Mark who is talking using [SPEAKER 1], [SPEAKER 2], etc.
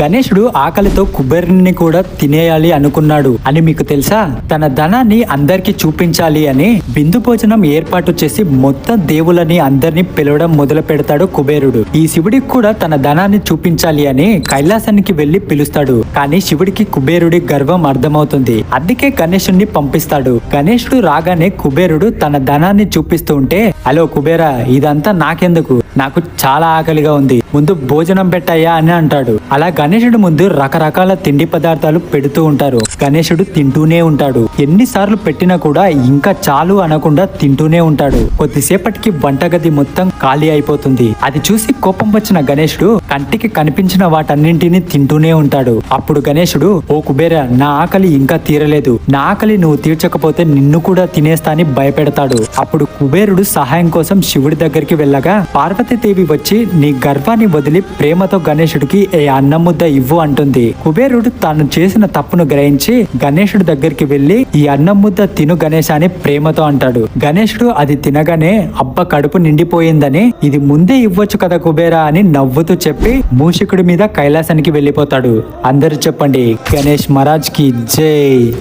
[SPEAKER 1] గణేశుడు ఆకలితో కుబేరుని కూడా తినేయాలి అనుకున్నాడు అని మీకు తెలుసా? తన ధనాన్ని అందరికి చూపించాలి అని బిందు భోజనం ఏర్పాటు చేసి మొత్తం దేవులని అందరినీ పిలవడం మొదలు పెడతాడు కుబేరుడు. ఈ శివుడికి కూడా తన ధనాన్ని చూపించాలి అని కైలాసానికి వెళ్ళి పిలుస్తాడు. కానీ శివుడికి కుబేరుడి గర్వం అర్థమవుతుంది. అందుకే గణేశుణ్ణి పంపిస్తాడు. గణేశుడు రాగానే కుబేరుడు తన ధనాన్ని చూపిస్తూ ఉంటే హలో కుబేరా ఇదంతా నాకెందుకు? నాకు చాలా ఆకలిగా ఉంది. ముందు భోజనం పెట్టయ్యా అని అంటాడు. అలా గణేశుడు ముందు రకరకాల తిండి పదార్థాలు పెడుతూ ఉంటారు. గణేశుడు తింటూనే ఉంటాడు. ఎన్నిసార్లు పెట్టినా కూడా ఇంకా చాలు అనకుండా తింటూనే ఉంటాడు. కొద్దిసేపటికి వంటగది మొత్తం ఖాళీ అయిపోతుంది. అది చూసి కోపం వచ్చిన గణేశుడు కంటికి కనిపించిన వాటన్నింటిని తింటూనే ఉంటాడు. అప్పుడు గణేశుడు ఓ కుబేర నా ఆకలి ఇంకా తీరలేదు. నా ఆకలి నువ్వు తీర్చకపోతే నిన్ను కూడా తినేస్తా అని భయపెడతాడు. అప్పుడు కుబేరుడు సహాయం కోసం శివుడి దగ్గరికి వెళ్ళగా పార్వతీదేవి వచ్చి నీ గర్వాన్ని వదిలి ప్రేమతో గణేశుడికి ఏ అన్నం ముద్ద ఇవ్వు అంటుంది. కుబేరుడు తాను చేసిన తప్పును గ్రహించి గణేశుడి దగ్గరికి వెళ్ళి ఈ అన్నం ముద్ద తిను గణేశ అని ప్రేమతో అంటాడు. గణేశుడు అది తినగానే అబ్బ కడుపు నిండిపోయిందని ఇది ముందే ఇవ్వచ్చు కదా కుబేరా అని నవ్వుతూ చెప్పి మూషికుడి మీద కైలాసానికి వెళ్ళిపోతాడు. అందరూ చెప్పండి గణేష్ మహారాజ్కి జై!